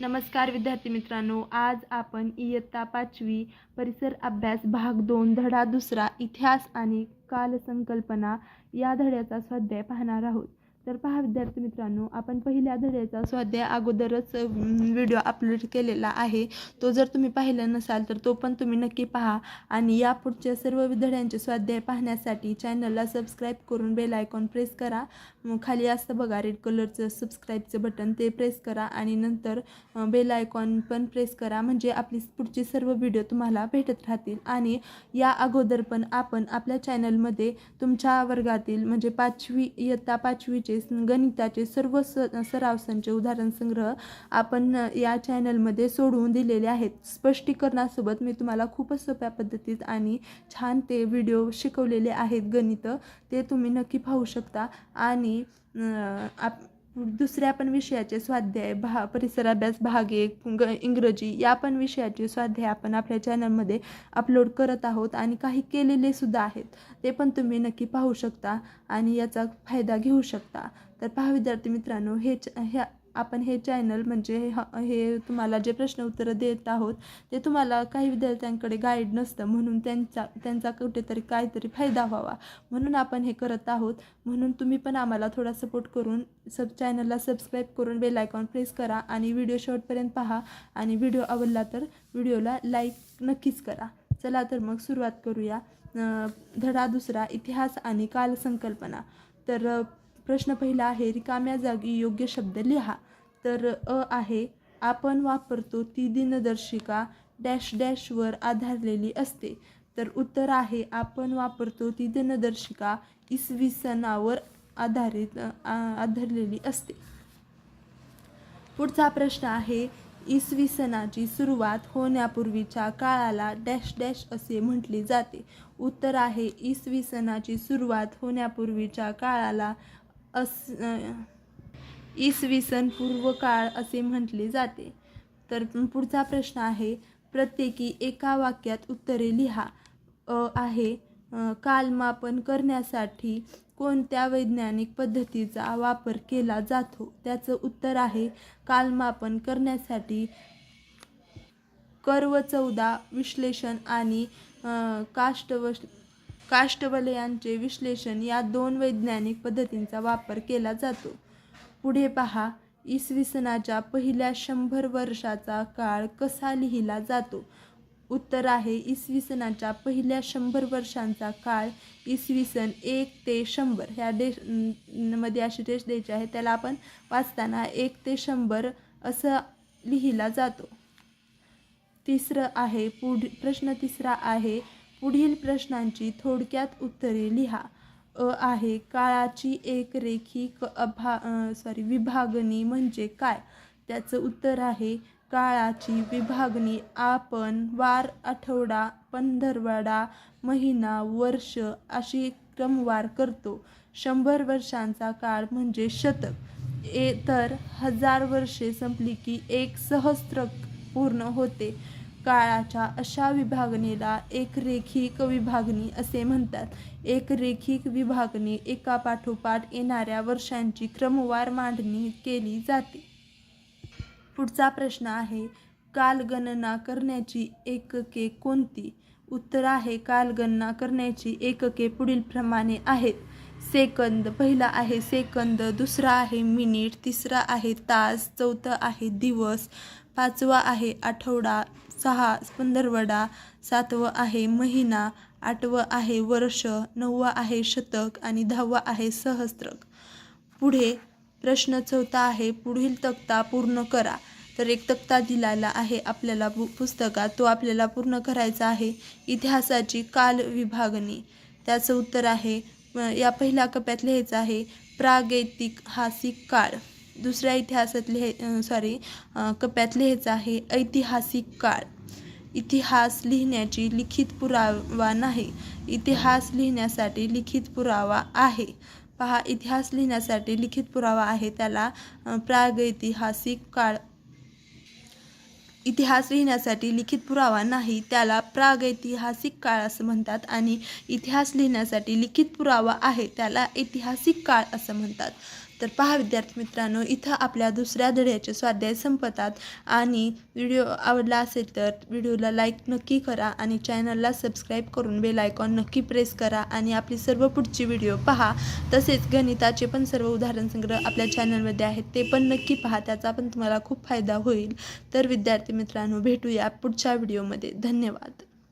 नमस्कार विद्यार्थी मित्रांनो आज आपण इयत्ता पाचवी परिसर अभ्यास भाग दोन धडा दुसरा इतिहास आणि कालसंकल्पना या धड्याचा स्वाध्याय पाहणार आहोत. तर पहा विद्यार्थी मित्रांनो आपण पहिल्या धड्याचा स्वाध्याय अगोदरच व्हिडिओ अपलोड केलेला आहे. तो जर तुम्ही पाहिला नसाल तर तो पण तुम्ही नक्की पहा. आणि या पुढच्या सर्व धड्यांचे स्वाध्याय पाहण्यासाठी चॅनलला सबस्क्राईब करून बेल आयकॉन प्रेस करा. खाली असतं बघा रेड कलरचं सबस्क्राईबचं बटन ते प्रेस करा. आणि नंतर बेल आयकॉन पण प्रेस करा. म्हणजे आपली पुढची सर्व व्हिडिओ तुम्हाला भेटत राहतील. आणि या अगोदर पण आपण आपल्या चॅनलमध्ये तुमच्या वर्गातील म्हणजे पाचवी इयत्ता पाचवीचे गणिताचे सर्व स सराव संच उदाहरण संग्रह आपण या चॅनलमध्ये सोडवून दिलेले आहेत. स्पष्टीकरणासोबत मी तुम्हाला खूपच सोप्या पद्धतीत आणि छान ते व्हिडिओ शिकवलेले आहेत गणित. ते तुम्ही नक्की पाहू शकता आणि आप दुसऱ्या पण विषयाचे स्वाध्याय भा परिसराभ्यास भाग एक इंग्रजी या पण विषयाचे स्वाध्याय आपण आपल्या चॅनलमध्ये अपलोड करत आहोत आणि काही केलेले सुद्धा आहेत. ते पण तुम्ही नक्की पाहू शकता आणि याचा फायदा घेऊ शकता. तर पहा विद्यार्थी मित्रांनो हे च ह्या आपण हे चॅनल म्हणजे ह- हे तुम्हाला जे प्रश्न उत्तरं देत आहोत ते तुम्हाला काही विद्यार्थ्यांकडे गाईड नसतं. म्हणून त्यांचा त्यांचा कुठेतरी काहीतरी फायदा व्हावा. म्हणून आपण हे करत आहोत. म्हणून तुम्ही पण आम्हाला थोडा सपोर्ट करून सब चॅनलला सबस्क्राईब करून बेल आयकॉन प्रेस करा आणि व्हिडिओ शेवटपर्यंत पहा. आणि व्हिडिओ आवडला तर व्हिडिओला लाईक नक्कीच करा. चला तर मग सुरुवात करूया. धडा दुसरा इतिहास आणि कालसंकल्पना. तर प्रश्न पहिला आहे रिकाम्या जागी योग्य शब्द लिहा. तर अ आहे आपण वापरतो ती दिनदर्शिका डॅश डॅशवर आधारलेली असते. तर उत्तर आहे आपण वापरतो ती दिनदर्शिका इसवी सणावर आधारित आधारलेली असते. पुढचा प्रश्न आहे इसवी सणाची सुरुवात होण्यापूर्वीच्या काळाला डॅश डॅश असे म्हटले जाते. उत्तर आहे इसवी सणाची सुरुवात होण्यापूर्वीच्या काळाला अस इसवी सन पूर्व काळ असे म्हटले जाते. तर पुढचा प्रश्न आहे प्रत्येकी एका वाक्यात उत्तरे लिहा. अ आहे कालमापन करण्यासाठी कोणत्या वैज्ञानिक पद्धतीचा वापर केला जातो? त्याचं उत्तर आहे कालमापन करण्यासाठी कर्व चौदा विश्लेषण आणि काष्टवश काष्टव यांचे विश्लेषण या दोन वैज्ञानिक पद्धतींचा वापर केला जातो. पुढे पहा इसवी सणाच्या पहिल्या शंभर वर्षाचा काळ कसा लिहिला जातो? उत्तर आहे इसवी सणाच्या पहिल्या शंभर वर्षांचा काळ इसवी सन एक ते शंभर. ह्या देशमध्ये अशी देश द्यायची आहे त्याला आपण वाचताना एक ते शंभर असं लिहिला जातो. तिसरं आहे पुढ प्रश्न तिसरा आहे पुढील प्रश्नांची थोडक्यात उत्तरे लिहा. अ आहे काळाची एक क अभा सॉरी विभागणी म्हणजे काय? त्याचं उत्तर आहे काळाची विभागणी आपण वार आठवडा पंधरवडा महिना वर्ष अशी क्रमवार करतो. शंभर वर्षांचा काळ म्हणजे शतक. ए तर हजार वर्षे संपली की एक सहस्त्र पूर्ण होते. काळाच्या अशा विभागणीला एक रेखीक विभागणी असे म्हणतात. एक रेखीक विभागणी एका पाठोपाठ येणाऱ्या वर्षांची क्रमवार मांडणी केली जाते. पुढचा प्रश्न आहे कालगणना करण्याची एकके कोणती? उत्तर आहे कालगणना करण्याची एकके पुढील प्रमाणे आहेत. सेकंद पहिला आहे सेकंद दुसरा आहे मिनिट तिसरा आहे तास चौथा आहे दिवस पाचवा आहे आठवडा सहा पंधरवडा सातवं आहे महिना आठवं आहे वर्ष नववं आहे शतक आणि दहावं आहे सहस्त्रक पुढे प्रश्न चौथा आहे पुढील तक्ता पूर्ण करा. तर एक तक्ता दिलेला आहे आपल्याला पु पुस्तकात तो आपल्याला पूर्ण करायचा आहे इतिहासाची काल विभागणी त्याचं उत्तर आहे या पहिल्या कप्प्यात लिहायचं आहे प्रागैतिहासिक काळ. दुसऱ्या इतिहासात लिहे सॉरी कप्प्यात लिहायचं आहे ऐतिहासिक काळ. इतिहास लिहिण्याची लिखित पुरावा नाही. इतिहास लिहिण्यासाठी लिखित पुरावा आहे. पहा इतिहास लिहिण्यासाठी लिखित पुरावा आहे त्याला प्रागैतिहासिक काळ इतिहास लिहिण्यासाठी लिखित पुरावा नाही त्याला प्रागैतिहासिक काळ असं म्हणतात आणि इतिहास लिहिण्यासाठी लिखित पुरावा आहे त्याला ऐतिहासिक काळ असं म्हणतात. तर पहा विद्यार्थी मित्रांनो इथं आपल्या दुसऱ्या धड्याचे स्वाध्याय संपतात. आणि व्हिडिओ आवडला असेल तर व्हिडिओला लाईक नक्की करा आणि चॅनलला सबस्क्राईब करून बेल आयकॉन नक्की प्रेस करा आणि आपली सर्व पुढची व्हिडिओ पहा. तसेच गणिताचे पण सर्व उदाहरण संग्रह आपल्या चॅनलमध्ये आहेत ते पण नक्की पहा त्याचा पण तुम्हाला खूप फायदा होईल. तर विद्यार्थी मित्रांनो भेटूया पुढच्या व्हिडिओमध्ये धन्यवाद.